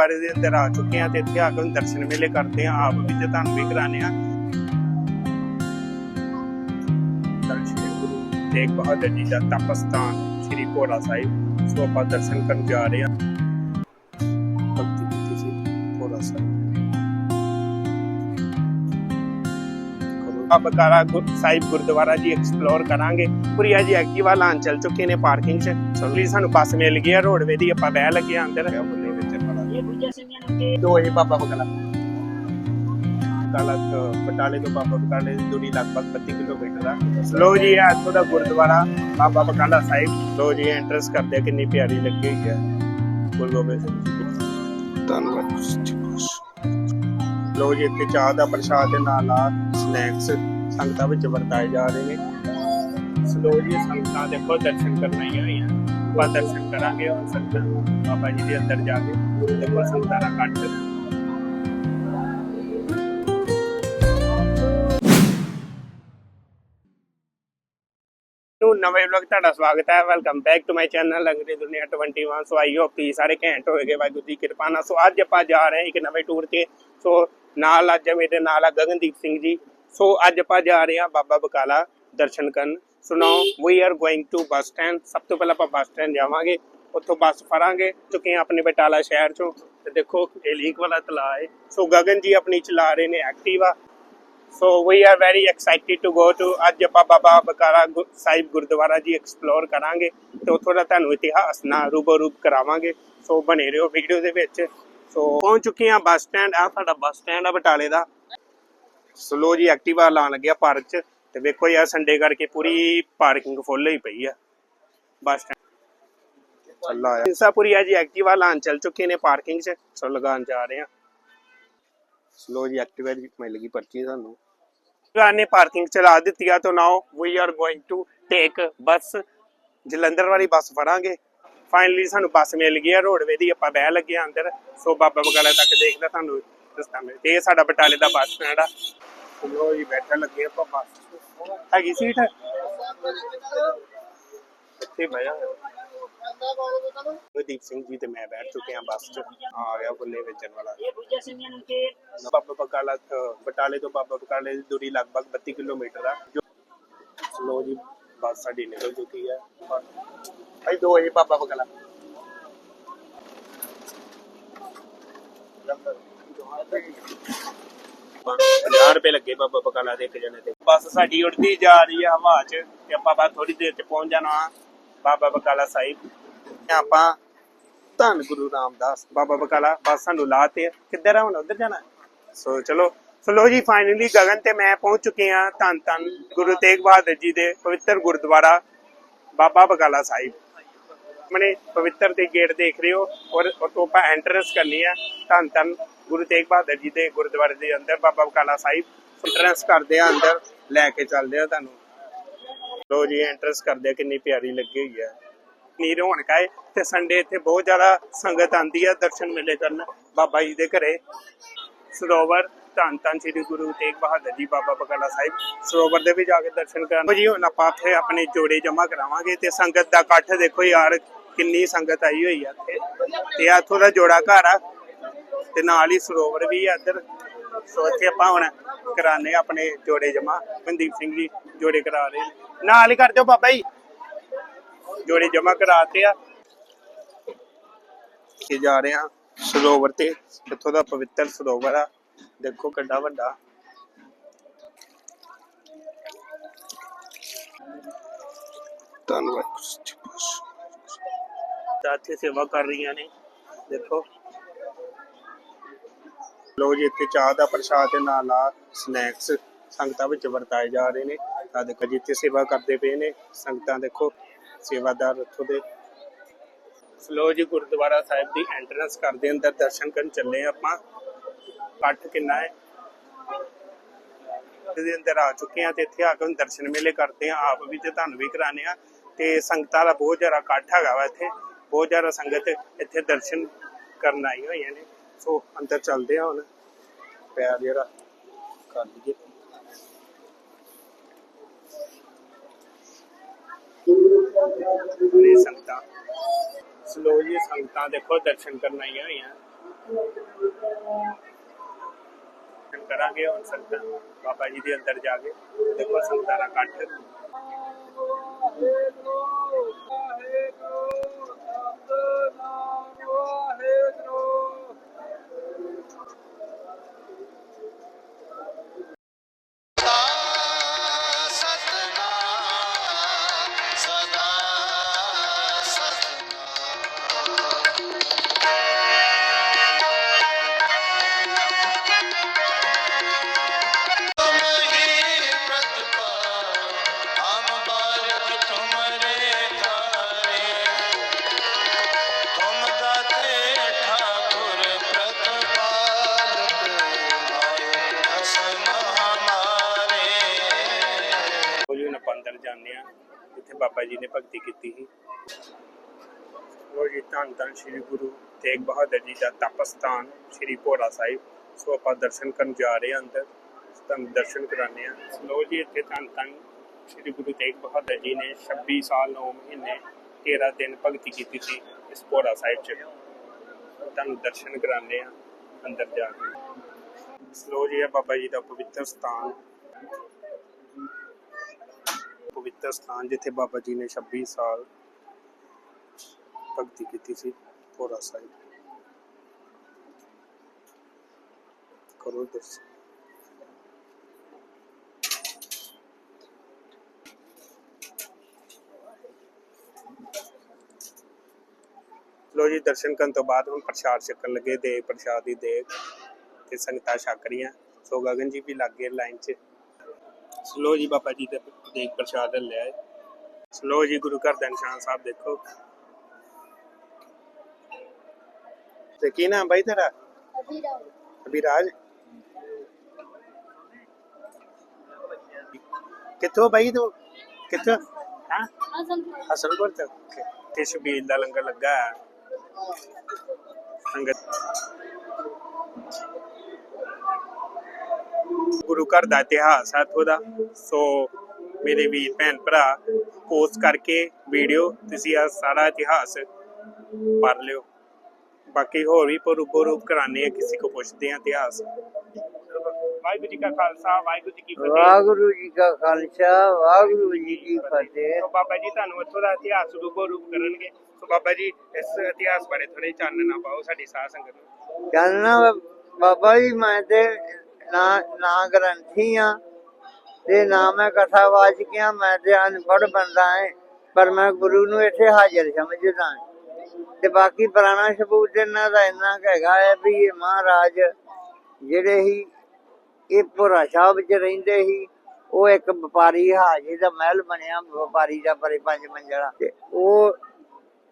ਬਾਰੇ ਦੇ ਅੰਦਰ ਆ ਚੁੱਕੇ ਆ ਤੇ ਇੱਥੇ ਆ ਕੇ ਦਰਸ਼ਨ ਮੇਲੇ ਕਰਦੇ ਆ ਆਪ ਵੀ ਤੇ ਤੁਹਾਨੂੰ ਵੀ ਕਰਾਣੇ ਆ ਦਰਸ਼ਨ ਗੁਰੂ ਬਹਾਦਰ ਜੀ ਦਾ ਤਪਸਥਾਨ ਸ੍ਰੀ ਭੋਲਾ ਸਾਹਿਬ, ਸੋ ਆਪਾਂ ਦਰਸ਼ਨ ਕਰਨ ਜਾ ਰਹੇ ਆ ਭਗਤੀ ਕੀਤੀ ਸੀ ਭੋਲਾ ਸਾਹਿਬ। ਆ ਬਕਾਲਾ ਸਾਹਿਬ ਗੁਰਦੁਆਰਾ ਜੀ ਐਕਸਪਲੋਰ ਕਰਾਂਗੇ। ਪੁਰੀਆ ਜੀ, ਐਕਟਿਵਾ ਲਾਣ ਚੱਲ ਚੁੱਕੇ ਨੇ ਪਾਰਕਿੰਗ 'ਚ। ਸੋਲੀ ਸਾਨੂੰ ਬੱਸ ਮਿਲ ਗਈ ਆ ਰੋਡਵੇ ਦੀ ਆਪਾਂ ਬਹਿ ਲੱਗੇ ਆ ਅੰਦਰ। ਇਹ ਸਿੰਘਾਂ ਨੂੰ ਦੋ ਹੀ ਬਾਬਾ ਬਕਾਲਾ। ਤੋਂ ਬਟਾਲੇ ਤੋਂ ਬਾਬਾ ਬਕਾਲੇ ਦੀ ਦੂਰੀ ਲਗਭਗ 32 ਕਿਲੋਮੀਟਰ ਆ। ਲੋ ਜੀ ਆ ਇੱਥੋਂ ਦਾ ਗੁਰਦੁਆਰਾ ਬਾਬਾ ਬਕਾਲਾ ਸਾਹਿਬ। ਲੋ ਜੀ ਐਂਟਰੈਂਸ ਕਰਦੇ ਆ ਕਿੰਨੀ ਪਿਆਰੀ ਲੱਗੀ ਹੋਈ ਹੈ ਗੁਰੂ ਗੋਬਿੰਦ ਸਿੰਘ ਜੀ। ਦੀ। ਧੰਨਵਾਦ ਲੋ ਜੀ ਇੱਥੇ ਚਾਹ ਦਾ ਪ੍ਰਸ਼ਾਦ ਦੇ ਨਾਲ ਨਾਲ ਸਨੈਕਸ ਸੰਗਤਾਂ ਵਿੱਚ ਵਰਤਾਏ ਜਾ ਰਹੇ ਨੇ। ਸਲੋ ਜੀ ਸੰਗਤਾਂ ਦੇਖੋ ਦਰਸ਼ਨ ਕਰਨ ਆਈਆਂ ਹੋਈਆਂ। ਆਪਾਂ ਦਰਸ਼ਨ ਕਰਾਂਗੇ ਹੁਣ ਸੰਗਤਾਂ ਬਾਬਾ ਜੀ ਦੇ ਅੰਦਰ ਜਾ ਕੇ ਦੇਖੋ ਸੰਗਤਾਂ ਦਾ ਕੱਟ ਨੂੰ ਨਵੇਂ ਵਲੌਗ ਤੁਹਾਡਾ ਸਵਾਗਤ ਹੈ welcome back to my channel ਅੰਗਰੇਜ਼ ਦੁਨੀਆ 21 ਸੋ ਆਈ ਹੋਪ ਤੁਸੀਂ ਸਾਰੇ ਘੈਂਟ ਹੋਏਗੇ, ਵਾਹਿਗੁਰੂ ਦੀ ਕਿਰਪਾ ਨਾਲ। ਸੋ ਅੱਜ ਆਪਾਂ ਜਾ ਰਹੇ ਹਾਂ ਇੱਕ ਨਵੇਂ ਟੂਰ ਤੇ। ਸੋ ਨਾਲ ਅੱਜ ਮੇਰੇ ਨਾਲ ਆ ਗਗਨਦੀਪ ਸਿੰਘ ਜੀ। ਸੋ ਅੱਜ ਆਪਾਂ ਜਾ ਰਹੇ ਹਾਂ ਬਾਬਾ ਬਕਾਲਾ ਦਰਸ਼ਨ ਕਰਨ। So now we are going to bus stand ਸਭ ਤੋਂ ਪਹਿਲਾਂ ਆਪਾਂ ਬੱਸ ਸਟੈਂਡ ਜਾਵਾਂਗੇ ਉੱਥੋਂ ਬੱਸ ਫੜਾਂਗੇ ਚੁੱਕੇ ਆਪਣੇ ਬਟਾਲਾ ਸ਼ਹਿਰ ਚੋਂ। ਤੇ ਦੇਖੋ ਇਹ ਲੀਕ ਵਾਲਾ ਤਲਾਅ ਹੈ। ਸੋ ਗਗਨ ਜੀ ਆਪਣੀ ਚਲਾ ਰਹੇ ਨੇ Activa so we are very excited to go to ਅੱਜ ਆਪਾਂ ਬਾਬਾ ਬਕਾਲਾ ਗੁ- ਸਾਹਿਬ ਗੁਰਦੁਆਰਾ ਜੀ ਐਕਸਪਲੋਰ ਕਰਾਂਗੇ। ਤੇ ਉੱਥੋਂ ਦਾ ਤੁਹਾਨੂੰ ਇਤਿਹਾਸ ਨਾਲ ਰੂਬਰੂ ਕਰਾਵਾਂਗੇ। ਸੋ ਬਣੇ ਰਹੋ ਵੀਡੀਓ ਦੇ ਵਿੱਚ। ਸੋ ਪਹੁੰਚ ਚੁੱਕੇ ਹਾਂ ਬੱਸ ਸਟੈਂਡ ਆ ਸਾਡਾ ਬੱਸ ਸਟੈਂਡ ਆ ਬਟਾਲੇ ਦਾ। ਸਲੋ ਜੀ ਐਕਟਿਵਾ ਲਾਣ ਲੱਗਿਆ ਪਾਰਕ 'ਚ। ਤੇ ਵੇਖੋ ਯਾਰ ਸੰਡੇ ਕਰਕੇ ਪੂਰੀ ਪਾਰਕਿੰਗ ਫੁੱਲ ਹੀ ਪਈ ਆ। ਬੱਸ ਸਟੈਂਡ ਚੱਲਾ ਆ ਇੰਸਾਪੁਰੀ ਆ ਜੀ ਐਕਟਿਵਾ ਲਾਣ ਚੱਲ ਚੁੱਕੇ ਨੇ ਪਾਰਕਿੰਗ 'ਚ। ਸੋ ਲਗਾਉਣ ਜਾ ਰਹੇ ਆ। ਸਲੋ ਜੀ ਐਕਟਿਵਾ ਦੀ ਮਿਲ ਗਈ ਪਰਚੀ ਸਾਨੂੰ ਨੇ ਪਾਰਕਿੰਗ ਚਲਾ ਦਿੱਤੀ ਆ ਤਾਂ now we are going to take bus Jalandhar ਵਾਲੀ ਬੱਸ ਫੜਾਂਗੇ। ਫਾਈਨਲੀ ਸਾਨੂੰ ਬੱਸ ਮਿਲ ਗਈ ਆ ਰੋਡਵੇ ਦੀ ਆਪਾਂ ਬਹਿ ਲੱਗੇ ਆ ਅੰਦਰ। ਸੋ ਬਾਬਾ ਬਗਾਲਾ ਤੱਕ ਦੇਖਦਾ ਤੁਹਾਨੂੰ ਰਸਤਾ ਮਿਲ ਤੇ ਇਹ ਸਾਡਾ ਬਟਾਲੇ ਦਾ ਬੱਸ ਸਟੈਂਡ ਆ। ਚਲੋ ਜੀ ਬੈਠਣ ਲੱਗੇ ਆਪਾਂ ਬੱਸ। 'ਚ। ਹੈਗੀ ਸੀਟ? ਇੱਥੇ ਬਹਿ ਜਾ ਦੀਪ ਸਿੰਘ ਜੀ ਤੇ ਮੈਂ ਬੈਠ ਚੁੱਕੇ ਆ ਬੱਸ 'ਚ। ਆ ਗਿਆ ਬੁੱਲੇ ਵੇਚਣ ਵਾਲਾ। ਇਹ ਦੂਜੇ ਸਿੰਘਾਂ ਨੂੰ ਕਿ ਬਾਬਾ ਬਕਾਲਾ ਬਟਾਲੇ ਤੋਂ ਬਾਬਾ ਬਕਾਲੇ ਦੀ ਦੂਰੀ ਲਗਭਗ 32 ਕਿਲੋਮੀਟਰ ਆ। ਜੋ ਲੋ ਜੀ ਬੱਸ ਸਾਡੀ ਨਿਕਲ ਚੁੱਕੀ ਹੈ ਭਾਈ ਦੋ ਹੀ ਬਾਬਾ ਬਕਾਲਾ। ਪੰਜਾਹ ਰੁਪਏ ਲੱਗੇ ਬਾਬਾ ਬਕਾਲਾ ਦੇ ਇੱਕ ਜਣੇ ਤੇ ਬੱਸ ਸਾਡੀ ਉੜਦੀ ਜਾ ਰਹੀ ਹੈ ਹਵਾ 'ਚ ਤੇ ਆਪਾਂ ਬਸ ਥੋੜੀ ਦੇਰ 'ਚ ਪਹੁੰਚ ਜਾਣਾ ਬਾਬਾ ਬਕਾਲਾ ਸਾਹਿਬ। ਤੇ ਆਪਾਂ ਧੰਨ ਗੁਰੂ ਰਾਮਦਾਸ, ਬਾਬਾ ਬਕਾਲਾ, ਬੱਸ ਸਾਨੂੰ ਲਾਤੇ ਕਿੱਧਰ ਆ ਹੁਣ? ਉਧਰ ਜਾਣਾ? ਸੋ ਚਲੋ। ਸੋ ਲੋ ਜੀ ਫਾਈਨਲੀ ਗਗਨ ਤੇ ਮੈਂ ਪਹੁੰਚ ਚੁੱਕੇ ਆ ਧੰਨ ਧੰਨ ਗੁਰੂ ਤੇਗ ਬਹਾਦਰ ਜੀ ਦੇ ਪਵਿੱਤਰ ਗੁਰਦੁਆਰਾ ਬਾਬਾ ਬਕਾਲਾ ਸਾਹਿਬ। ਮਨੇ ਪਵਿੱਤਰ ਦੇ ਗੇਟ ਦੇਖ ਰਹੇ ਹੋ ਔਰ ਉਹ ਆਪਾਂ ਐਂਟਰੈਂਸ ਕਰਨੀ ਆ। ਧੰਨ ਧੰਨ ਗੁਰੂ ਤੇਗ ਬਹਾਦਰ ਜੀ ਦੇ ਗੁਰਦੁਆਰੇ ਦੇ ਅੰਦਰ, ਬਾਬਾ ਬਕਾਲਾ ਸਾਹਿਬ। ਐਂਟਰੈਂਸ ਕਰਦੇ ਆ ਅੰਦਰ, ਲੈ ਕੇ ਚੱਲਦੇ ਆ ਤੁਹਾਨੂੰ। ਲੋ ਜੀ ਐਂਟਰੈਂਸ ਕਰਦੇ ਆ, ਕਿੰਨੀ ਪਿਆਰੀ ਲੱਗੀ ਹੋਈ ਹੈ ਨੀਰ ਰੌਣਕ ਹੈ ਤੇ ਸੰਡੇ ਇੱਥੇ ਬਹੁਤ ਜ਼ਿਆਦਾ ਸੰਗਤ ਆਂਦੀ ਹੈ ਦਰਸ਼ਨ ਮੇਲੇ ਕਰਨ ਬਾਬਾ ਜੀ ਦੇ ਘਰੇ। ਸਰੋਵਰ, ਧੰਨ ਧੰਨ ਸ੍ਰੀ ਗੁਰੂ ਤੇਗ ਬਹਾਦਰ ਜੀ, ਬਾਬਾ ਬਕਾਲਾ ਸਾਹਿਬ। ਸਰੋਵਰ ਦੇ ਵੀ ਜਾ ਕੇ ਦਰਸ਼ਨ ਕਰਨ। ਜੀ, ਹੁਣ ਆਪਾਂ ਇੱਥੇ ਆਪਣੇ ਜੋੜੇ ਜਮਾ ਕਰਾਵਾਂਗੇ ਤੇ ਸੰਗਤ ਦਾ ਇਕੱਠ ਦੇਖੋ ਯਾਰ ਕਿੰਨੀ ਸੰਗਤ ਆਈ ਹੋਈ ਆ ਇੱਥੇ। ਤੇ ਆ ਦਾ ਜੋੜਾ ਘਰ ਆ ਤੇ ਨਾਲ ਹੀ ਸਰੋਵਰ ਵੀ ਆ ਇੱਧਰ। ਸੋ ਇੱਥੇ ਆਪਾਂ ਹੁਣ ਕਰਾਣੇ ਆਪਣੇ ਜੋੜੇ ਜਮਾ ਮਨਦੀਪ ਸਿੰਘ ਜੀ ਜੋੜੇ ਕਰਾ ਰਹੇ ਨੇ। ਨਾਲ ਹੀ ਕਰ ਦਿਓ ਬਾਬਾ ਜੀ। ਜੋੜੇ ਜਮਾ ਕਰਾਤੇ ਆ। ਕਿ ਜਾ ਰਹੇ ਆ ਸਰੋਵਰ ਤੇ। ਇੱਥੋਂ ਦਾ ਪਵਿੱਤਰ ਸਰੋਵਰ ਆ। ਦੇਖੋ ਕਿੱਡਾ ਵੱਡਾ। ਧੰਨਵਾਦ ਤਾਂ ਇੱਥੇ ਸੇਵਾ ਕਰ ਰਹੀਆਂ ਨੇ। ਦੇਖੋ। ਲੋ ਜੀ, ਇੱਥੇ ਚਾਹ ਦਾ ਪ੍ਰਸ਼ਾਦ ਦੇ ਨਾਲ ਨਾਲ ਸਨੈਕਸ ਸੰਗਤਾਂ ਵਿੱਚ ਵਰਤਾਏ ਜਾ ਰਹੇ ਨੇ। ਆ ਦੇਖੋ ਜੀ, ਇੱਥੇ ਸੇਵਾ ਕਰਦੇ ਪਏ ਨੇ। ਸੰਗਤਾਂ ਦੇਖੋ, ਸੇਵਾਦਾਰ ਉੱਥੋਂ ਦੇ। ਸਲੋ ਜੀ, ਗੁਰਦੁਆਰਾ ਸਾਹਿਬ ਦੀ ਐਂਟਰੈਂਸ ਕਰਦੇ ਅੰਦਰ ਦਰਸ਼ਨ ਕਰਨ ਚੱਲੇ ਆਪਾਂ। ਇਕੱਠ ਕਿੰਨਾ ਹੈ? ਇਹਦੇ ਅੰਦਰ ਆ ਚੁੱਕੇ ਆ ਤੇ ਇੱਥੇ ਆ ਕੇ ਦਰਸ਼ਨ ਮੇਲੇ ਕਰਦੇ ਆ ਆਪ ਵੀ ਤੇ ਤੁਹਾਨੂੰ ਵੀ ਕਰਾਣੇ ਆ ਤੇ ਸੰਗਤਾਂ ਦਾ ਬਹੁਤ ਜ਼ਿਆਦਾ ਇਕੱਠ ਹੈਗਾ ਵਾ ਇੱਥੇ। ਬਹੁਤ ਜ਼ਿਆਦਾ ਸੰਗਤ ਇੱਥੇ ਦਰਸ਼ਨ ਕਰਨ ਆਈ ਹੋਈਆਂ ਨੇ ਸੋ ਅੰਦਰ ਚੱਲਦੇ ਆ ਹੁਣ ਪੈਰ ਜਿਹੜਾ ਕਰ ਲਈਏ ਨੇ ਸੰਗਤਾਂ ਸਲੋ ਜੀ ਸੰਗਤਾਂ ਦੇਖੋ ਦਰਸ਼ਨ ਕਰਨ ਆਈਆਂ ਹੋਈਆਂ ਦਰਸ਼ਨ ਕਰਾਂਗੇ ਹੁਣ ਸੰਗਤਾਂ ਬਾਬਾ ਜੀ ਦੇ ਅੰਦਰ ਜਾ ਕੇ ਦੇਖੋ ਸੰਗਤਾਂ ਦਾ ਇਕੱਠ Satana no arredor. ਜਾਂਦੇ ਆ। ਜਿੱਥੇ ਬਾਬਾ ਜੀ ਨੇ ਭਗਤੀ ਕੀਤੀ ਸੀ। ਉਹ ਜੀ, ਧੰਨ ਧੰਨ ਸ੍ਰੀ ਗੁਰੂ ਤੇਗ ਬਹਾਦਰ ਜੀ ਦਾ ਤਪਸਥਾਨ ਸ੍ਰੀ ਭੋਰਾ ਸਾਹਿਬ। ਸੋ ਆਪਾਂ ਦਰਸ਼ਨ ਕਰਨ ਜਾ ਰਹੇ ਹਾਂ ਅੰਦਰ। ਤੁਹਾਨੂੰ ਦਰਸ਼ਨ ਕਰਾਉਂਦੇ ਆ ਲੋ ਜੀ, ਇੱਥੇ ਧੰਨ ਧੰਨ ਸ੍ਰੀ ਗੁਰੂ ਤੇਗ ਬਹਾਦਰ ਜੀ ਨੇ 26 ਸਾਲ 9 ਮਹੀਨੇ 13 ਦਿਨ ਭਗਤੀ ਕੀਤੀ ਸੀ ਇਸ ਭੋਰਾ ਸਾਹਿਬ 'ਚ। ਤੁਹਾਨੂੰ ਦਰਸ਼ਨ ਕਰਾਉਂਦੇ ਆ ਅੰਦਰ ਜਾ ਕੇ। ਸਲੋ ਜੀ ਹੈ ਬਾਬਾ ਜੀ ਦਾ ਪਵਿੱਤਰ ਸਥਾਨ। ਪਵਿੱਤਰ ਸਥਾਨ ਜਿੱਥੇ ਬਾਬਾ ਜੀ ਨੇ 26 ਸਾਲ ਭਗਤੀ ਕੀਤੀ ਸੀ, ਭੋਰਾ ਸਾਹਿਬ। ਕਰੋ ਦਰਸ਼ਨ। ਲੋ ਜੀ, ਦਰਸ਼ਨ ਕਰਨ ਤੋਂ ਬਾਅਦ ਹੁਣ ਪ੍ਰਸ਼ਾਦ ਛਕਣ ਲੱਗੇ ਦੇ ਪ੍ਰਸ਼ਾਦ ਦੀ ਦੇਗ ਤੇ ਸੰਗਤਾਂ ਛਕ ਰਹੀਆਂ। ਸੋ ਗਗਨ ਜੀ ਵੀ ਲੱਗੇ ਲਾਈਨ 'ਚ। ਸਲੋ ਜੀ ਬਾਬਾ ਜੀ ਦੇ ਦੇਗ ਪ੍ਰਸ਼ਾਦ ਲਿਆ ਹੈ। ਸਲੋ ਜੀ ਗੁਰੂ ਘਰ ਦਾ ਨਿਸ਼ਾਨ ਸਾਹਿਬ ਦੇਖੋ। ਤੇ ਕੀ ਨਾਮ ਬਾਈ ਤੇਰਾ? ਅਭਿਰਾਜ। ਕਿੱਥੋਂ ਬਾਈ ਤੂੰ? ਕਿੱਥੋਂ? ਹਾਂ? ਹਸਨਪੁਰ। ਤੋਂ? Okay. ਤੇ ਸ਼ਬੀਲ ਦਾ ਲੰਗਰ ਲੱਗਾ। ਹੈ। ਸੰਗਤ ਗੁਰੂ ਘਰ ਦਾ ਇਤਿਹਾਸ ਹੈ ਇੱਥੋਂ ਦਾ। ਸੋ ਮੇਰੇ ਵੀਰ ਭੈਣ ਭਰਾ ਪੋਸਟ ਕਰਕੇ ਵੀਡੀਓ ਤੁਸੀਂ ਆ ਸਾਰਾ ਇਤਿਹਾਸ ਪੜ੍ਹ ਲਿਓ। ਬਾਕੀ ਹੋਰ ਵੀ ਪਰੂ ਰੂਪ ਕਰਾਣੇ ਆ ਕਿਸੇ ਕੋ ਪੁੱਛਦੇ ਆ ਇਤਿਹਾਸ। ਵਾਹਿਗੁਰੂ ਜੀ ਕਾ ਖਾਲਸਾ ਵਾਹਿਗੁਰੂ ਜੀ ਕੀ ਫਤਿਹ। ਵਾਹਿਗੁਰੂ ਜੀ ਕਾ ਖਾਲਸਾ ਵਾਹਿਗੁਰੂ ਜੀ ਕੀ ਫਤਿਹ। ਸੋ ਬਾਬਾ ਜੀ ਤੁਹਾਨੂੰ ਇੱਥੋਂ ਦਾ ਇਤਿਹਾਸ ਰੂਪੋ ਰੂਪ ਕਰਨਗੇ। ਸੋ ਬਾਬਾ ਜੀ ਇਸ ਇਤਿਹਾਸ ਬਾਰੇ ਥੋੜੇ ਚਾਨਣਾ ਪਾਓ ਸਾਡੀ ਸਾਧ ਸੰਗਤ ਨੂੰ। ਜਾਨਣਾ ਬਾਬਾ ਜੀ ਮੈਂ ਤੇ ਨਾ ਨਾ ਗ੍ਰੰਥੀ ਆ ਤੇ ਨਾ ਮੈਂ ਕਥਾਵਾਚਕ ਆ ਮੈਂ ਤੇ ਅਨਪੜ੍ਹ ਬੰਦਾ ਹਾਂ ਪਰ ਮੈਂ ਗੁਰੂ ਨੂੰ ਇੱਥੇ ਹਾਜ਼ਰ ਸਮਝਦਾ ਤੇ ਬਾਕੀ ਪੁਰਾਣਾ ਸਬੂਤ ਇਹਨਾਂ ਦਾ ਇੰਨਾ ਕੁ ਹੈਗਾ ਹੈ ਵੀ ਇਹ ਮਹਾਰਾਜ ਜਿਹੜੇ ਹੀ ਇਹ ਪੁਰਾ ਸਾਹਿਬ ਚ ਰਹਿੰਦੇ ਸੀ ਉਹ ਇੱਕ ਵਪਾਰੀ ਹਾਜੀ ਦਾ ਮਹਿਲ ਬਣਿਆ, ਵਪਾਰੀ ਦਾ ਪਰੇ ਪੰਜ ਮੰਜ਼ਲਾ। ਤੇ ਉਹ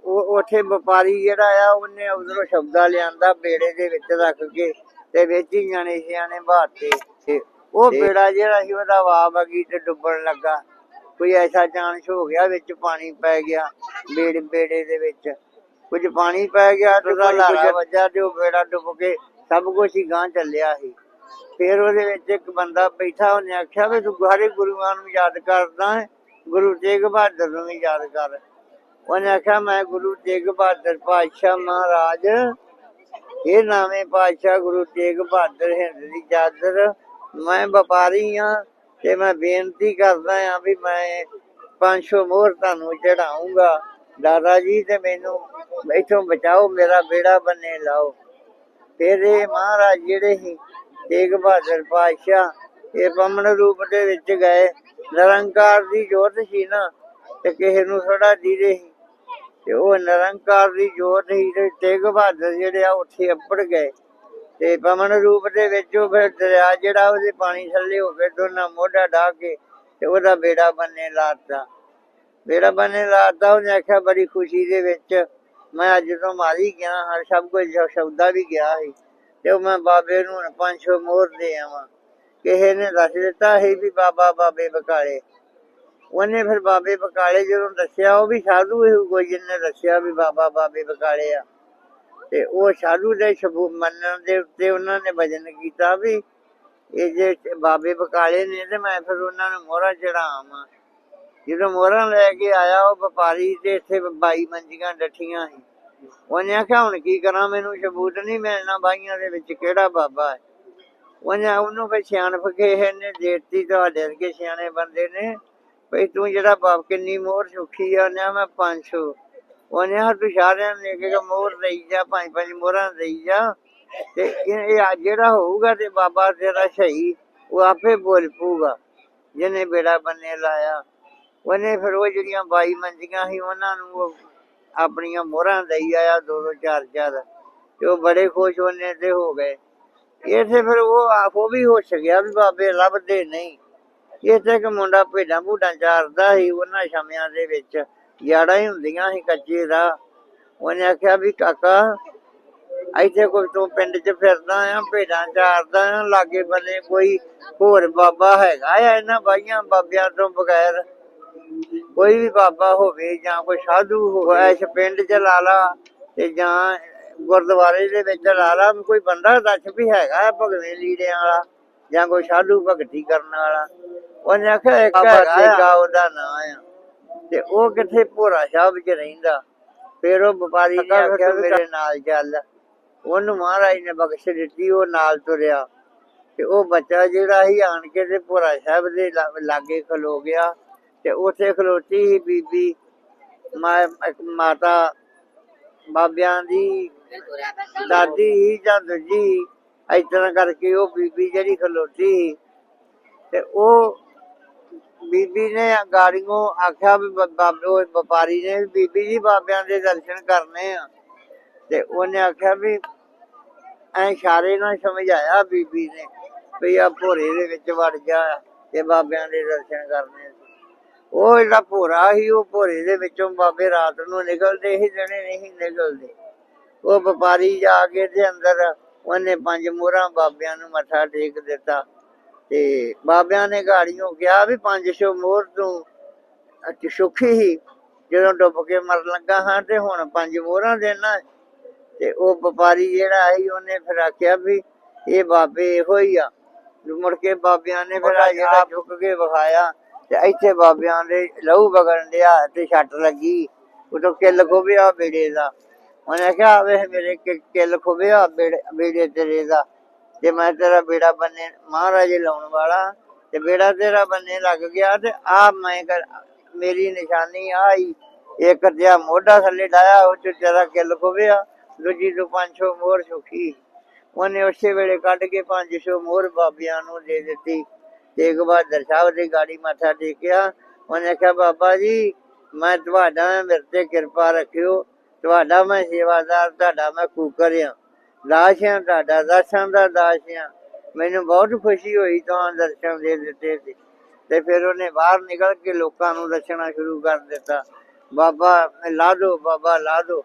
ਉਹ ਉੱਥੇ ਵਪਾਰੀ ਜਿਹੜਾ ਆ, ਉਹਨੇ ਉਧਰੋਂ ਸ਼ਬਦਾ ਲਿਆਂਦਾ, ਬੇੜੇ ਦੇ ਵਿੱਚ ਰੱਖ ਕੇ ਤੇ ਵਿੱਚ ਹੀ ਜਾਣੇ ਸਿਆਣੇ ਬਾਤੇ ਤੇ ਉਹ ਬੇੜਾ ਜਿਹੜਾ ਸੀ ਉਹਦਾ ਵਾਹ ਵਗੀ ਤੇ ਡੁੱਬਣ ਲੱਗਾ। ਕੋਈ ਐਸਾ ਚਾਂਸ ਹੋ ਗਿਆ ਵਿੱਚ ਪਾਣੀ ਪੈ ਗਿਆ ਬੇੜੇ ਬੇੜੇ ਦੇ ਵਿੱਚ। ਕੁਝ ਪਾਣੀ ਪੈ ਗਿਆ ਤੇ ਉਹਦਾ ਲਾਰਾ ਵੱਜਾ ਤੇ ਉਹ ਬੇੜਾ ਡੁੱਬ ਕੇ ਸਭ ਕੁਝ ਹੀ ਗਾਂ ਚੱਲਿਆ ਸੀ। ਫਿਰ ਉਹਦੇ ਵਿੱਚ ਇੱਕ ਬੰਦਾ ਬੈਠਾ ਉਹਨੇ ਆਖਿਆ ਵੀ ਤੂੰ ਸਾਰੇ ਗੁਰੂਆਂ ਨੂੰ ਯਾਦ ਕਰਦਾ ਹੈ ਗੁਰੂ ਤੇਗ ਬਹਾਦਰ ਨੂੰ ਵੀ ਯਾਦ ਕਰ। ਉਹਨੇ ਆਖਿਆ ਮੈਂ ਗੁਰੂ ਤੇਗ ਬਹਾਦਰ ਪਾਤਸ਼ਾਹ ਮਹਾਰਾਜ ਇਹ ਨਾਵੇਂ ਪਾਤਸ਼ਾਹ ਗੁਰੂ ਤੇਗ ਬਹਾਦਰ ਹਿੰਦ ਦੀ ਚਾਦਰ ਮੈਂ ਵਪਾਰੀ ਆ ਤੇ ਮੈਂ ਬੇਨਤੀ ਕਰਦਾ ਆ ਵੀ ਮੈਂ 500 ਮੋਹਰ ਤੁਹਾਨੂੰ ਚੜਾਉਂਗਾ ਦਾਦਾ ਜੀ ਤੇ ਮੈਨੂੰ ਇੱਥੋਂ ਬਚਾਓ, ਮੇਰਾ ਬੇੜਾ ਬੰਨੇ ਲਾਓ। ਫਿਰ ਇਹ ਮਹਾਰਾਜ ਜਿਹੜੇ ਸੀ, ਤੇਗ ਬਹਾਦਰ ਪਾਤਸ਼ਾਹ, ਇਹ ਬੰਮਣ ਰੂਪ ਦੇ ਵਿੱਚ ਗਏ। ਨਿਰੰਕਾਰ ਦੀ ਜੋਤ ਸੀ ਨਾ, ਤੇ ਕਿਸੇ ਨੂੰ ਥੋੜਾ ਦੀਦੇ ਸੀ। ਤੇ ਉਹ ਨਿਰੰਕਾਰ ਦੀ ਜੋਤ ਸੀ ਤੇ ਤੇਗ ਬਹਾਦਰ ਜਿਹੜੇ ਆ ਉੱਥੇ ਅੱਪੜ ਗਏ ਤੇ ਪਵਨ ਰੂਪ ਦੇ ਵਿੱਚ ਉਹ ਫਿਰ ਦਰਿਆ ਜਿਹੜਾ ਉਹਦੇ ਪਾਣੀ ਥੱਲੇ ਹੋ ਕੇ ਦੋਨਾਂ ਮੋਢਾ ਢਾ ਕੇ ਤੇ ਉਹਦਾ ਬੇੜਾ ਬੰਨੇ ਲਾਤਾ। ਬੇੜਾ ਬੰਨੇ ਲਾਤਾ, ਉਹਨੇ ਆਖਿਆ ਬੜੀ ਖੁਸ਼ੀ ਦੇ ਵਿੱਚ ਮੈਂ ਅੱਜ ਤੋਂ ਮਾਰੀ ਗਿਆ, ਹਰ ਸਭ ਕੁਝ ਸੌਦਾ ਵੀ ਗਿਆ ਸੀ ਤੇ ਉਹ ਮੈਂ ਬਾਬੇ ਨੂੰ ਹੁਣ 500 ਮੋਹਰ ਦੇ ਆਵਾਂ। ਕਿਸੇ ਨੇ ਦੱਸ ਦਿੱਤਾ ਸੀ ਵੀ ਬਾਬਾ ਬਾਬੇ ਬਕਾਲੇ। ਉਹਨੇ ਫਿਰ ਬਾਬੇ ਬਕਾਲੇ ਜਦੋਂ ਦੱਸਿਆ, ਉਹ ਵੀ ਸਾਧੂ ਹੀ ਕੋਈ ਜਿਹਨੇ ਦੱਸਿਆ ਵੀ ਬਾਬਾ ਬਾਬੇ ਬਕਾਲੇ ਆ। ਤੇ ਉਹ ਸਾਧੂ ਦੇ ਸਬੂਤ ਮੰਨਣ ਦੇ ਉੱਤੇ ਉਹਨਾਂ ਨੇ ਵਜਨ ਕੀਤਾ ਵੀ ਇਹ ਜੇ ਬਾਬੇ ਬਕਾਲੇ ਨੇ ਤੇ ਮੈਂ ਫਿਰ ਉਹਨਾਂ ਨੂੰ ਮੋਹਰਾਂ ਚੜਾਵਾਂ ਜਦੋਂ ਮੋਹਰਾਂ ਲੈ ਕੇ ਆਇਆ, ਉਹ ਵਪਾਰੀ ਤੇ ਇੱਥੇ ਬਾਈ ਮੰਜੀਆਂ ਡੱਠੀਆਂ ਸੀ। ਉਹਨੇ ਆਖਿਆ, ਹੁਣ ਕੀ ਕਰਾਂ, ਮੈਨੂੰ ਸਬੂਤ ਨਹੀਂ ਮਿਲਣਾ ਬਾਈਆਂ ਦੇ ਵਿੱਚ ਕਿਹੜਾ ਬਾਬਾ ਹੈ? ਉਹਨੇ ਉਹਨੂੰ ਫਿਰ ਸਿਆਣਪ ਕੇ ਨੇ ਦੇਤੀ, ਤੁਹਾਡੇ ਵਰਗੇ ਸਿਆਣੇ ਬੰਦੇ ਨੇ। ਭਈ ਤੂੰ ਜਿਹੜਾ ਬਾਪ ਕਿੰਨੀ ਮੋਹਰ ਸੁਖੀ ਆ, ਉਹਨੇ ਮੈਂ 500 ਉਹਨੇ ਆ ਤੂੰ ਸਾਰਿਆਂ ਨੇ ਕਿ ਮੋਹਰ ਦੇਈ ਜਾ, ਪੰਜ ਪੰਜ ਮੋਹਰਾਂ ਦੇਈ ਜਾ। ਤੇ ਇਹ ਜਿਹੜਾ ਹੋਊਗਾ ਤੇ ਬਾਬਾ ਤੇਰਾ ਸਹੀ, ਉਹ ਆਪੇ ਬੋਲ ਪੂਗਾ ਜਿਹਨੇ ਬੇੜਾ ਬੰਨੇ ਲਾਇਆ। ਉਹਨੇ ਫਿਰ ਉਹ ਜਿਹੜੀਆਂ ਬਾਈ ਮੰਜੀਆਂ ਸੀ, ਉਹਨਾਂ ਨੂੰ ਉਹ ਆਪਣੀਆਂ ਮੋਹਰਾਂ ਦੇਈ ਆਇਆ, ਦੋ ਦੋ, ਚਾਰ ਚਾਰ। ਤੇ ਉਹ ਬੜੇ ਖੁਸ਼ ਹੋਣੇ ਤੇ ਹੋ ਗਏ। ਇੱਥੇ ਫਿਰ ਉਹ ਆਪ ਉਹ ਵੀ ਹੋ ਗਿਆ ਵੀ ਬਾਬੇ ਲੱਭਦੇ ਨਹੀਂ। ਇੱਥੇ ਇੱਕ ਮੁੰਡਾ ਭੇਡਾਂ ਭੂਡਾਂ ਚਾਰਦਾ ਸੀ, ਉਹਨਾਂ ਸਮਿਆਂ ਦੇ ਵਿੱਚ ਯਾੜਾਂ ਹੀ ਹੁੰਦੀਆਂ ਸੀ ਕੱਚੇ ਦਾ। ਉਹਨੇ ਆਖਿਆ ਵੀ ਕਾਕਾ, ਇੱਥੇ ਕੋਈ ਤੂੰ ਪਿੰਡ 'ਚ ਫਿਰਦਾ ਆ, ਭੇਡਾਂ ਚਾਰਦਾ ਆ, ਲਾਗੇ ਬੰਨੇ ਕੋਈ ਹੋਰ ਬਾਬਾ ਹੈਗਾ ਆ ਇਹਨਾਂ ਬਾਈਆਂ ਬਾਬਿਆਂ ਤੋਂ ਬਗੈਰ। ਕੋਈ ਵੀ ਬਾਬਾ ਹੋਵੇ ਜਾਂ ਕੋਈ ਸਾਧੂ ਹੋਵੇ, ਇਸ ਪਿੰਡ 'ਚ ਲਾ ਲਾ ਤੇ ਜਾਂ ਗੁਰਦੁਆਰੇ ਦੇ ਵਿੱਚ ਲਾ ਲਾ, ਕੋਈ ਬੰਦਾ ਦੱਸ ਵੀ ਹੈਗਾ ਹੈ ਭਗਵੇਂ ਲੀੜਿਆਂ ਵਾਲਾ। ਜਾਂ ਕੋਈ ਸਾਧੂ ਭਗਤੀ ਕਰਨ ਵਾਲਾ। ਉਹਨੇ ਆਖਿਆ ਇੱਕ ਹੈਗਾ ਉਹਦਾ ਨਾਂ ਆ। ਤੇ ਉਹ ਕਿੱਥੇ ਭੋਰਾ ਸਾਹਿਬ 'ਚ ਰਹਿੰਦਾ। ਫਿਰ ਉਹ ਵਪਾਰੀ ਨੇ ਆਖਿਆ ਮੇਰੇ ਨਾਲ ਚੱਲ। ਉਹਨੂੰ ਮਹਾਰਾਜ ਨੇ ਬਖਸ਼ ਦਿੱਤੀ ਉਹ ਨਾਲ ਤੁਰਿਆ। ਤੇ ਉਹ ਬੱਚਾ ਜਿਹੜਾ ਸੀ ਆਣ ਕੇ ਤੇ ਭੋਰਾ ਸਾਹਿਬ ਦੇ ਲਾਗੇ ਖਲੋ ਗਿਆ। ਤੇ ਉੱਥੇ ਖਲੋਤੀ ਸੀ ਬੀਬੀ ਮਾਤਾ ਬਾਬਿਆਂ ਦੀ ਦਾਦੀ ਜਾਂ ਦੂਜੀ। ਇਸ ਕਰਕੇ ਉਹ ਬੀਬੀ ਜਿਹੜੀ ਖਲੋਤੀ ਸੀ, ਤੇ ਉਹ ਬੀਬੀ ਨੇ ਗਾੜੀਆਂ ਆਖਿਆ ਵੀ ਬਾਬੇ ਵਪਾਰੀ ਨੇ ਬੀਬੀ ਜੀ ਬਾਬਿਆਂ ਦੇ ਦਰਸ਼ਨ ਕਰਨੇ ਆ ਤੇ ਉਹਨੇ ਆਖਿਆ ਵੀ ਐ ਇਸ਼ਾਰੇ ਨਾਲ ਸਮਝਾਇਆ ਬੀਬੀ ਨੇ ਵੀ ਆ ਭੋਰੇ ਦੇ ਵਿੱਚ ਵੜ ਜਾ ਤੇ ਬਾਬਿਆਂ ਦੇ ਦਰਸ਼ਨ ਕਰਨੇ ਆ। ਉਹ ਜਿਹੜਾ ਭੋਰਾ ਸੀ, ਉਹ ਭੋਰੇ ਦੇ ਵਿੱਚੋਂ ਬਾਬੇ ਰਾਤ ਨੂੰ ਨਿਕਲਦੇ ਸੀ, ਦਿਨੇ ਨਹੀਂ ਨਿਕਲਦੇ ਉਹ ਵਪਾਰੀ ਜਾ ਕੇ ਤੇ ਅੰਦਰ ਉਹਨੇ ਪੰਜ ਮੋਹਰਾਂ ਬਾਬਿਆਂ ਨੂੰ ਮੱਥਾ ਟੇਕ ਦਿੱਤਾ ਤੇ ਬਾਬਿਆਂ ਨੇ ਗਾੜੀਆਂ ਕਿਹਾ ਵੀ 500 ਮੋਹਰ ਤੂੰ ਸੁਖੀ ਸੀ। ਜਦੋਂ ਡੁੱਬ ਕੇ ਮਰਨ ਲੱਗਾ ਹਾਂ ਤੇ ਹੁਣ ਪੰਜ ਮੋਹਰਾਂ ਦੇਣਾ ਤੇ ਉਹ ਵਪਾਰੀ ਜਿਹੜਾ ਸੀ ਉਹਨੇ ਫਿਰ ਆਖਿਆ ਵੀ ਇਹ ਬਾਬੇ ਇਹੋ ਹੀ ਆ। ਮੁੜ ਕੇ ਬਾਬਿਆਂ ਨੇ ਫਿਰ ਆ ਜਿਹੜਾ ਝੁੱਕ ਕੇ ਵਿਖਾਇਆ ਤੇ ਇੱਥੇ ਬਾਬਿਆਂ ਦੇ ਲਹੂ ਵਗਣ ਡਿਆ ਤੇ ਛੱਟ ਲੱਗੀ। ਉਦੋਂ ਕਿੱਲ ਖੋਬਿਆ ਬੇੜੇ ਦਾ। ਉਹਨੇ ਕਿਹਾ ਵੇ ਮੇਰੇ ਕਿੱਲ ਖੋਬਿਆ ਬੇੜੇ ਤੇਰੇ ਦਾ। ਤੇ ਮੈਂ ਤੇਰਾ ਬੇੜਾ ਬੰਨੇ, ਮਹਾਰਾਜ ਲਾਉਣ ਵਾਲਾ। ਤੇ ਬੇੜਾ ਤੇਰਾ ਬੰਨੇ ਲੱਗ ਗਿਆ ਤੇ ਆ ਮੈਂ ਮੇਰੀ ਨਿਸ਼ਾਨੀ ਆਈ। ਇੱਕ ਜਿਹਾ ਮੋਢਾ ਥੱਲੇ ਡਾਇਆ ਉਹ ਚ ਤੇਰਾ ਕਿੱਲ ਖੋਬਿਆ ਦੂਜੀ ਤੋਂ 500 ਮੋਹਰ ਸੁਖੀ। ਉਹਨੇ ਉਸੇ ਵੇਲੇ ਕੱਢ ਕੇ 500 ਮੋਹਰ ਬਾਬਿਆਂ ਨੂੰ ਦੇ ਦਿੱਤੀ। ਤੇਗ ਬਹਾਦਰ ਸਾਹਿਬ ਦੀ ਗਾੜੀ ਮੱਥਾ ਟੇਕਿਆ। ਉਹਨੇ ਕਿਹਾ, ਬਾਬਾ ਜੀ, ਮੈਂ ਤੁਹਾਡਾ ਮੇਰੇ ਤੇ ਕਿਰਪਾ ਰੱਖਿਓ। ਤੁਹਾਡਾ ਮੈਂ ਸੇਵਾਦਾਰ, ਤੁਹਾਡਾ ਮੈਂ ਕੂਕਰ ਆ ਦਾਸ ਆ ਤੁਹਾਡਾ ਦਾਸਾਂ ਦਾ ਦਾਸ ਆ ਮੈਨੂੰ ਬਹੁਤ ਖੁਸ਼ੀ ਹੋਈ ਤਾਂ ਦਰਸ਼ਨ ਦੇ ਦਿੱਤੇ ਸੀ ਤੇ ਫਿਰ ਉਹਨੇ ਬਾਹਰ ਨਿਕਲ ਕੇ ਲੋਕਾਂ ਨੂੰ ਦੱਸਣਾ ਸ਼ੁਰੂ ਕਰ ਦਿੱਤਾ। ਬਾਬਾ ਲਾ ਦੋ ਬਾਬਾ ਲਾ ਦੋ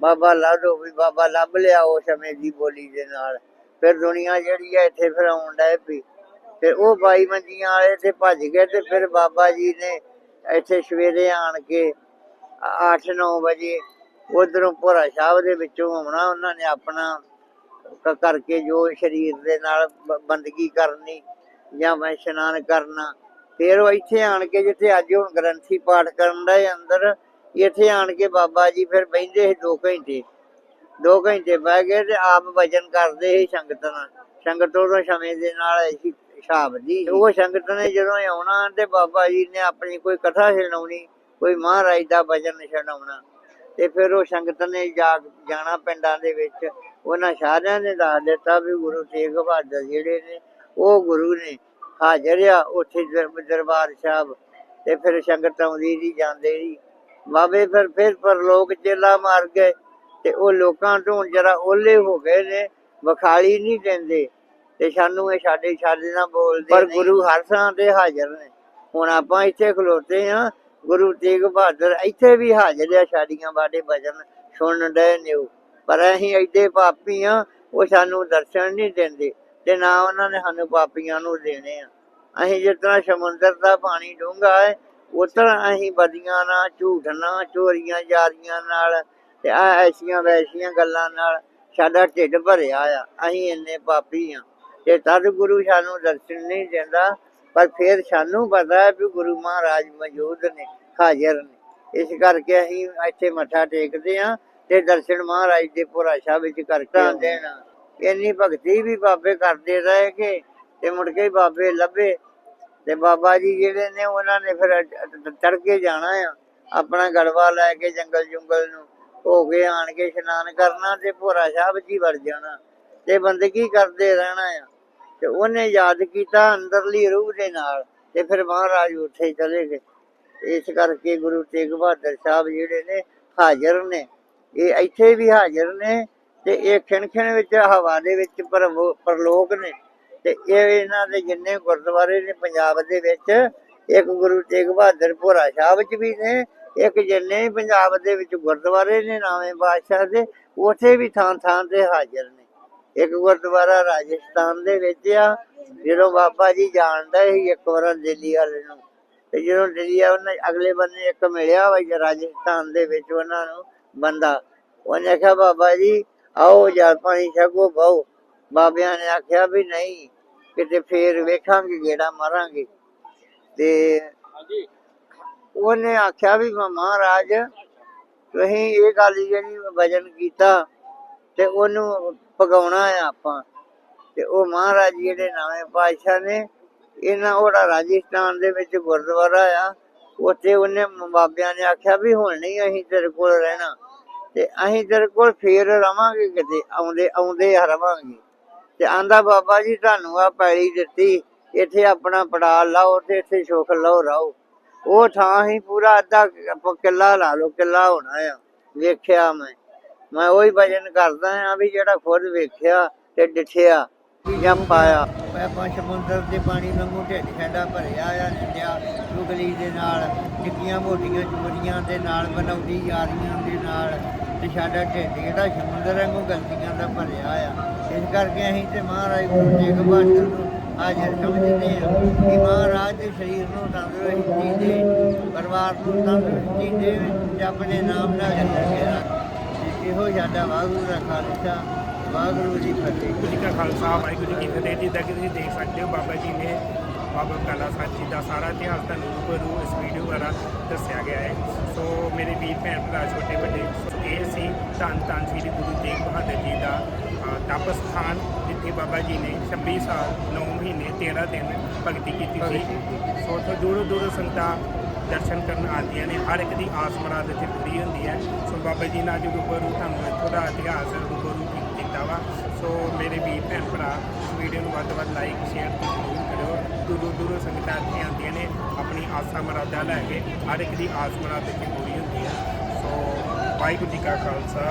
ਬਾਬਾ ਲਾ ਦੋ ਵੀ ਬਾਬਾ ਲੱਭ ਲਿਆ ਉਹ ਸਮੇਂ ਦੀ ਬੋਲੀ ਦੇ ਨਾਲ। ਫਿਰ ਦੁਨੀਆ ਜਿਹੜੀ ਹੈ ਇੱਥੇ ਫਿਰ ਆਉਣ ਡੈ ਪਈ। ਤੇ ਉਹ ਬਾਈ ਮੰਜੀਆਂ ਵਾਲੇ ਤੇ ਭੱਜ ਗਏ ਤੇ ਫਿਰ ਬਾਬਾ ਜੀ ਨੇ ਇੱਥੇ ਸਵੇਰੇ ਆਣ ਕੇ 8-9 ਵਜੇ ਉਧਰੋਂ ਭੋਰਾ ਸਾਹਿਬ ਦੇ ਵਿੱਚੋਂ ਆਉਣਾ, ਉਹਨਾਂ ਨੇ ਆਪਣਾ ਕਰਕੇ ਜੋ ਸਰੀਰ ਦੇ ਨਾਲ ਬੰਦਗੀ ਕਰਨੀ ਜਾਂ ਮੈਂ ਇਸ਼ਨਾਨ ਕਰਨਾ, ਫਿਰ ਉਹ ਇੱਥੇ ਆਣ ਕੇ ਜਿੱਥੇ ਅੱਜ ਹੁਣ ਗ੍ਰੰਥੀ ਪਾਠ ਕਰਨ ਦਾ ਅੰਦਰ, ਇੱਥੇ ਆਣ ਕੇ ਬਾਬਾ ਜੀ ਫਿਰ ਬਹਿੰਦੇ ਸੀ 2 ਘੰਟੇ। 2 ਘੰਟੇ ਬਹਿ ਗਏ ਤੇ ਆਪ ਵਜਨ ਕਰਦੇ ਸੀ ਸੰਗਤ ਨਾਲ। ਸੰਗਤ ਉਦੋਂ ਸਮੇਂ ਦੇ ਨਾਲ ਐਸੀ ਹਿਸਾਬ ਦੀ ਉਹ ਸੰਗਤ ਨੇ ਜਦੋਂ ਆਉਣਾ ਤੇ ਬਾਬਾ ਜੀ ਨੇ ਆਪਣੀ ਕੋਈ ਕਥਾ ਸੁਣਾਉਣੀ, ਕੋਈ ਮਹਾਰਾਜ ਦਾ ਵਜਨ ਸੁਣਾਉਣਾ ਤੇ ਫਿਰ ਉਹ ਸੰਗਤ ਨੇ ਜਾ ਜਾਣਾ ਪਿੰਡਾਂ ਦੇ ਵਿੱਚ। ਉਹਨਾਂ ਸਾਰਿਆਂ ਨੇ ਦੱਸ ਦਿੱਤਾ ਵੀ ਗੁਰੂ ਤੇਗ ਬਹਾਦਰ ਜਿਹੜੇ ਨੇ ਉਹ ਗੁਰੂ ਨੇ ਹਾਜ਼ਰ ਆ ਉੱਥੇ ਦਰ- ਦਰਬਾਰ ਸਾਹਿਬ। ਤੇ ਫਿਰ ਸੰਗਤ ਆਉਂਦੀ ਦੀ ਜਾਂਦੇ ਦੀ ਬਾਬੇ ਫਿਰ ਫਿਰ ਪਰਲੋਕ ਚੇਲਾ ਮਾਰ ਗਏ ਤੇ ਉਹ ਲੋਕਾਂ ਤੋਂ ਜਰਾ ਓਲੇ ਹੋ ਗਏ ਨੇ ਵਿਖਾਲੀ ਨਹੀਂ ਦਿੰਦੇ। ਤੇ ਸਾਨੂੰ ਇਹ ਸਾਡੇ ਸਾਡੇ ਨਾਲ ਬੋਲਦੇ ਪਰ ਗੁਰੂ ਹਰ ਥਾਂ ਤੇ ਹਾਜ਼ਰ ਨੇ। ਹੁਣ ਆਪਾਂ ਇੱਥੇ ਖਲੋਤੇ ਆ ਗੁਰੂ ਤੇਗ ਬਹਾਦਰ ਇੱਥੇ ਵੀ ਹਾਜ਼ਰ ਆ, ਸਾਡੀਆਂ ਬਾਡੇ ਭਜਨ ਸੁਣਨ ਦੇ ਨੇ ਪਰ ਅਸੀਂ ਐਡੇ ਪਾਪੀ ਆ, ਉਹ ਸਾਨੂੰ ਦਰਸ਼ਨ ਨਹੀਂ ਦਿੰਦੇ। ਤੇ ਨਾ ਉਹਨਾਂ ਨੇ ਸਾਨੂੰ ਪਾਪੀਆਂ ਨੂੰ ਦੇਣੇ ਆ। ਅਸੀਂ ਜਿਸ ਤਰ੍ਹਾਂ ਸਮੁੰਦਰ ਦਾ ਪਾਣੀ ਡੂੰਘਾ ਹੈ, ਉਸ ਤਰ੍ਹਾਂ ਅਸੀਂ ਬਦੀਆਂ ਨਾਲ, ਝੂਠ ਨਾਲ, ਚੋਰੀਆਂ, ਜਾਰੀਆਂ ਨਾਲ ਤੇ ਆ ਐਸੀਆਂ ਵੈਸੀਆਂ ਗੱਲਾਂ ਨਾਲ ਸਾਡਾ ਢਿੱਡ ਭਰਿਆ ਆ। ਅਸੀਂ ਇੰਨੇ ਪਾਪੀ ਆ। ਤੇ ਤਦ ਗੁਰੂ ਸਾਨੂੰ ਦਰਸ਼ਨ ਨਹੀਂ ਦਿੰਦਾ, ਪਰ ਫਿਰ ਸਾਨੂੰ ਪਤਾ ਹੈ ਵੀ ਗੁਰੂ ਮਹਾਰਾਜ ਮੌਜੂਦ ਨੇ। ਹਾਜ਼ਰ ਨੇ। ਇਸ ਕਰਕੇ ਅਸੀਂ ਇੱਥੇ ਮੱਥਾ ਟੇਕਦੇ ਆ ਤੇ ਦਰਸ਼ਨ ਮਹਾਰਾਜ ਦੇ ਪੁਰਾ ਸਾਹਿਬ ਵਿੱਚ ਕਰਕੇ ਦੇਣਾ। ਇੰਨੀ ਭਗਤੀ ਵੀ ਬਾਬੇ ਕਰਦੇ ਰਹੇ ਕਿ ਤੇ ਮੁੜ ਕੇ ਬਾਬੇ ਲੱਭੇ ਤੇ ਬਾਬਾ ਜੀ ਜਿਹੜੇ ਨੇ ਉਹਨਾਂ ਨੇ ਫਿਰ ਚੜ ਕੇ ਜਾਣਾ ਆ। ਆਪਣਾ ਗੜਵਾ ਲੈ ਕੇ ਜੰਗਲ ਜੁੰਗਲ ਨੂੰ ਹੋ ਕੇ ਆਣ ਕੇ ਇਸ਼ਨਾਨ ਕਰਨਾ ਤੇ ਭੋਰਾ ਸਾਹਿਬ ਜੀ ਵੜ ਜਾਣਾ। ਤੇ ਬੰਦਗੀ ਕਰਦੇ ਰਹਿਣਾ ਆ? ਤੇ ਉਹਨੇ ਯਾਦ ਕੀਤਾ ਅੰਦਰਲੀ ਰੂਹ ਦੇ ਨਾਲ ਤੇ ਫਿਰ ਮਹਾਰਾਜ ਉੱਥੇ ਚਲੇ ਗਏ। ਇਸ ਕਰਕੇ ਗੁਰੂ ਤੇਗ ਬਹਾਦਰ ਸਾਹਿਬ ਜਿਹੜੇ ਨੇ ਹਾਜ਼ਰ ਨੇ। ਇਹ ਇੱਥੇ ਵੀ ਹਾਜ਼ਰ ਨੇ ਤੇ ਇਹ ਖਿਣ ਵਿੱਚ ਹਵਾ ਦੇ ਵਿੱਚ ਪਰਲੋਕ ਨੇ। ਤੇ ਇਹ ਇਹਨਾਂ ਦੇ ਜਿੰਨੇ ਗੁਰਦੁਆਰੇ ਨੇ ਪੰਜਾਬ ਦੇ ਵਿੱਚ, ਇੱਕ ਗੁਰੂ ਤੇਗ ਬਹਾਦਰ ਭੋਰਾ ਸਾਹਿਬ ਚ ਵੀ ਨੇ, ਇੱਕ ਜਿੰਨੇ ਪੰਜਾਬ ਦੇ ਵਿੱਚ ਗੁਰਦੁਆਰੇ ਨੇ ਨਾਵੇਂ ਬਾਦਸ਼ਾਹ ਦੇ, ਉੱਥੇ ਵੀ ਥਾਂ ਥਾਂ ਤੇ ਹਾਜ਼ਰ ਨੇ। ਇੱਕ ਗੁਰਦੁਆਰਾ ਰਾਜਸਥਾਨ ਦੇ ਵਿੱਚ ਆ, ਜਦੋਂ ਬਾਬਾ ਜੀ ਜਾਣਦਾ ਸੀ ਇੱਕ ਵਾਰ ਦਿੱਲੀ ਵਾਲੇ ਨੂੰ ਤੇ ਜਦੋਂ ਦਿੱਲੀ ਆ ਉਹਨੇ ਅਗਲੇ ਬੰਨੇ ਇੱਕ ਮਿਲਿਆ ਵਾ ਜੀ ਰਾਜਸਥਾਨ ਦੇ ਵਿੱਚ ਉਹਨਾਂ ਨੂੰ ਬੰਦਾ ਉਹਨੇ ਆਖਿਆ ਬਾਬਾ ਜੀ ਆਓ ਜਲ ਪਾਣੀ ਛਕੋ ਬਹੁ। ਬਾਬਿਆਂ ਨੇ ਆਖਿਆ ਵੀ ਨਹੀਂ ਕਿਤੇ ਫੇਰ ਵੇਖਾਂਗੇ ਗੇੜਾ ਮਾਰਾਂਗੇ। ਤੇ ਉਹਨੇ ਆਖਿਆ ਵੀ ਮਹਾਰਾਜ ਤੁਸੀਂ ਇਹ ਗੱਲ ਜਿਹੜੀ ਵਜਨ ਕੀਤਾ ਤੇ ਉਹਨੂੰ ਪਗਾਉਣਾ ਆ ਆਪਾਂ। ਤੇ ਉਹ ਮਹਾਰਾਜ ਜਿਹੜੇ ਨਵੇਂ ਪਾਤਸ਼ਾਹ ਨੇ ਇਹਨਾਂ ਉਹਦਾ ਰਾਜਸਥਾਨ ਦੇ ਵਿੱਚ ਗੁਰਦੁਆਰਾ ਆ, ਉੱਥੇ ਉਹਨੇ ਬਾਬਿਆਂ ਨੇ ਆਖਿਆ ਵੀ ਹੁਣ ਨਹੀਂ ਅਸੀਂ ਤੇਰੇ ਕੋਲ ਰਹਿਣਾ। ਤੇ ਅਸੀਂ ਤੇਰੇ ਕੋਲ ਫੇਰ ਰਵਾਂਗੇ ਕਿਤੇ, ਆਉਂਦੇ ਆਉਂਦੇ ਰਵਾਂਗੇ। ਤੇ ਆਂਦਾ ਬਾਬਾ ਜੀ, ਤੁਹਾਨੂੰ ਆ ਪੈਲੀ ਦਿੱਤੀ, ਇੱਥੇ ਆਪਣਾ ਪੜਾ ਲਾਓ ਤੇ ਇੱਥੇ ਸੁਖ ਲਓ, ਰਹੋ। ਉਹ ਥਾਂ ਹੀ ਪੂਰਾ ਅੱਧਾ ਕਿੱਲਾ ਲਾ ਲਓ, ਕਿੱਲਾ ਹੋਣਾ ਆ। ਵੇਖਿਆ ਮੈਂ। ਮੈਂ ਉਹੀ ਭਜਨ ਕਰਦਾ ਆ ਵੀ ਜਿਹੜਾ ਖੁਦ ਵੇਖਿਆ ਤੇ ਡਿਠਿਆ। ਜਾਂ ਪਾਇਆ। ਆਪਾਂ ਸਮੁੰਦਰ ਦੇ ਪਾਣੀ ਵਾਂਗੂ ਢਿੱਡ ਸਾਡਾ ਭਰਿਆ ਆ ਨਿੰਦਿਆ ਚੁਗਲੀ ਦੇ ਨਾਲ, ਨਿੱਕੀਆਂ ਮੋਟੀਆਂ ਚੋਰੀਆਂ ਦੇ ਨਾਲ, ਬਣਾਉਂਦੀ ਯਾਰੀਆਂ ਦੇ ਨਾਲ, ਤੇ ਸਾਡਾ ਢਿੱਡ ਜਿਹੜਾ ਸਮੁੰਦਰ ਵਾਂਗੂ ਗਲਤੀਆਂ ਦਾ ਭਰਿਆ ਆ। ਇਸ ਕਰਕੇ ਅਸੀਂ ਤੇ ਮਹਾਰਾਜ ਗੁਰੂ ਤੇਗ ਬਹਾਦਰ ਨੂੰ ਹਾਜ਼ਰ ਸਮਝਦੇ ਹਾਂ ਕਿ ਮਹਾਰਾਜ ਦੇ ਸਰੀਰ ਨੂੰ ਤੰਦਰੁਸਤੀ ਦੇ, ਪਰਿਵਾਰ ਨੂੰ ਤੰਦਰੁਸਤੀ ਦੇ ਆਪਣੇ ਨਾਮ ਨਾਲ ਜੰਦੇਗਾ ਇਹੋ ਸਾਡਾ ਵਾਹਿਗੁਰੂ ਦਾ ਖਾਲਸਾ। ਵਾਹਿਗੁਰੂ ਜੀ ਫਤਿਹ। ਵਾਹਿਗੁਰੂ ਜੀ ਕਾ ਖਾਲਸਾ ਵਾਹਿਗੁਰੂ ਜੀ ਕੀ ਫਤਿਹ। ਜਿੱਦਾਂ ਕਿ ਤੁਸੀਂ ਦੇਖ ਸਕਦੇ ਹੋ ਬਾਬਾ ਜੀ ਨੇ ਬਾਬਾ ਕਾਲਾ ਸਾਹਿਬ ਜੀ ਦਾ ਸਾਰਾ ਇਤਿਹਾਸ ਤੁਹਾਨੂੰ ਰੂਬਰੂ ਇਸ ਵੀਡੀਓ ਦੁਆਰਾ ਦੱਸਿਆ ਗਿਆ ਹੈ। ਸੋ ਮੇਰੇ ਵੀਰ ਭੈਣ ਭਰਾ ਛੋਟੇ ਵੱਡੇ ਇਹ ਸੀ ਧੰਨ ਧੰਨ ਸ੍ਰੀ ਗੁਰੂ ਤੇਗ ਬਹਾਦਰ ਜੀ ਦਾ ਤਪ ਸਥਾਨ ਜਿੱਥੇ ਬਾਬਾ ਜੀ ਨੇ 26 ਸਾਲ 9 ਮਹੀਨੇ 13 ਦਿਨ ਭਗਤੀ ਕੀਤੀ ਸੀ। ਸੋ। ਉੱਥੋਂ ਦੂਰੋਂ ਦੂਰੋਂ ਸੰਗਤਾਂ ਦਰਸ਼ਨ ਕਰਨ ਆਉਂਦੀਆਂ ਨੇ। ਹਰ ਇੱਕ ਦੀ ਆਸ ਮੁਰਾਦ ਇੱਥੇ ਪੂਰੀ ਹੁੰਦੀ ਹੈ। ਸੋ ਬਾਬਾ ਜੀ ਨਾਲ ਜੋ ਰੂਬਰੂ ਤੁਹਾਨੂੰ ਇੱਥੋਂ ਦਾ ਇਤਿਹਾਸ ਕੀ- ਕੀਤਾ ਵਾ। ਸੋ ਮੇਰੇ ਵੀਰ ਭੈਣ ਭਰਾ ਵੀਡੀਓ ਨੂੰ ਵੱਧ ਤੋਂ ਵੱਧ ਲਾਈਕ ਸ਼ੇਅਰ ਤੇ ਜ਼ਰੂਰ ਕਰਿਓ। ਦੂਰੋਂ ਦੂਰੋਂ ਸੰਗਤਾਂ ਇੱਥੇ ਆਉਂਦੀਆਂ ਨੇ, ਆਪਣੀ ਆਸਾਂ ਮਰਾਦਾ ਲੈ ਕੇ, ਹਰ ਇੱਕ ਦੀ ਆਸ ਮੁਰਾਦ ਇੱਥੇ ਪੂਰੀ ਹੁੰਦੀ ਹੈ ਵਾਹਿਗੁਰੂ ਜੀ ਕਾ ਖਾਲਸਾ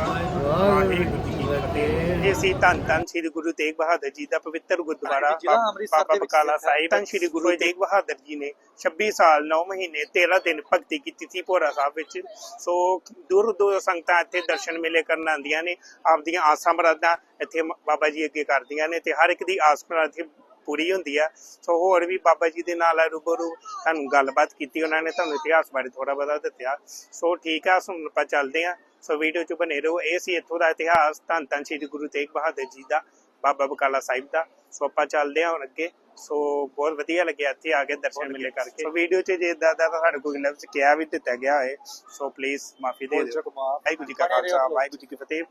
ਵਾਹਿਗੁਰੂ ਜੀ ਕੀ ਫਤਿਹ। ਇਹ ਸੀ ਧੰਨ ਧੰਨ ਸ੍ਰੀ ਗੁਰੂ ਤੇਗ ਬਹਾਦਰ ਜੀ ਦਾ ਪਵਿੱਤਰ ਗੁਰਦੁਆਰਾ ਜ਼ਿਲ੍ਹਾ ਅੰਮ੍ਰਿਤਸਰ ਬਾਬਾ ਦੇ ਵਿੱਚ ਬਕਾਲਾ ਸਥਿਤ ਹੈ। ਸਾਹਿਬ ਧੰਨ ਸ੍ਰੀ ਗੁਰੂ ਤੇਗ ਬਹਾਦਰ ਜੀ ਨੇ 26 ਸਾਲ 9 ਮਹੀਨੇ 13 ਦਿਨ ਭਗਤੀ ਕੀਤੀ ਸੀ ਭੋਰਾ ਸਾਹਿਬ ਵਿੱਚ। ਸੋ ਦੂਰ ਦੂਰ ਸੰਗਤਾਂ ਇੱਥੇ ਦਰਸ਼ਨ ਮੇਲੇ ਕਰਨ ਆਉਂਦੀਆਂ ਨੇ ਆਪਦੀਆਂ ਆਸਾਂ ਮੁਰਾਦਾਂ ਇੱਥੇ ਬਾਬਾ ਜੀ ਅੱਗੇ ਕਰਦੀਆਂ ਨੇ ਤੇ ਹਰ ਇੱਕ ਦੀ ਆਸ ਮੁਰਾਦ ਪੂਰੀ ਹੁੰਦੀ ਆ। ਸੋ ਹੋਰ ਵੀ ਬਾਬਾ ਜੀ ਦੇ ਨਾਲ ਰੂਬਰੂ ਤੁਹਾਨੂੰ ਗੱਲਬਾਤ ਕੀਤੀ ਉਹਨਾਂ ਨੇ ਤੁਹਾਨੂੰ ਇਤਿਹਾਸ ਬਾਰੇ ਥੋੜਾ ਬਹੁਤਾ ਦੱਸਿਆ। ਸੋ ਠੀਕ ਆ ਹੁਣ ਆਪਾਂ ਚੱਲਦੇ ਆ। ਸੋ ਵੀਡੀਓ ਚ ਬਨੇ ਰਹੋ। ਇਹ ਸੀ ਇੱਥੋਂ ਦਾ ਇਤਿਹਾਸ ਧੰਨ ਧੰਨ ਸ੍ਰੀ ਗੁਰੂ ਤੇਗ ਬਹਾਦਰ ਜੀ ਦਾ ਬਾਬਾ ਬਕਾਲਾ ਸਾਹਿਬ ਦਾ। ਸੋ ਆਪਾਂ ਚੱਲਦੇ ਹਾਂ ਹੁਣ ਅੱਗੇ। ਸੋ ਬਹੁਤ ਵਧੀਆ ਲੱਗਿਆ ਇੱਥੇ ਆ ਕੇ ਦਰਸ਼ਨ ਮਿਲੇ ਕਰਕੇ। ਸੋ ਵੀਡੀਓ 'ਚ ਜੇ ਇਦਾਂ ਦਾ ਸਾਡੇ ਕੋਲ ਲਫ਼ਜ਼ ਕਿਹਾ ਵੀ ਦਿੱਤਾ ਗਿਆ ਹੋਏ। ਸੋ ਪਲੀਜ਼ ਮਾਫੀ ਦੇ ਦਿਓ। ਵਾਹਿਗੁਰੂ ਜੀ ਕਾ ਖਾਲਸਾ ਵਾਹਿਗੁਰੂ ਜੀ ਕੀ ਫਤਿਹ।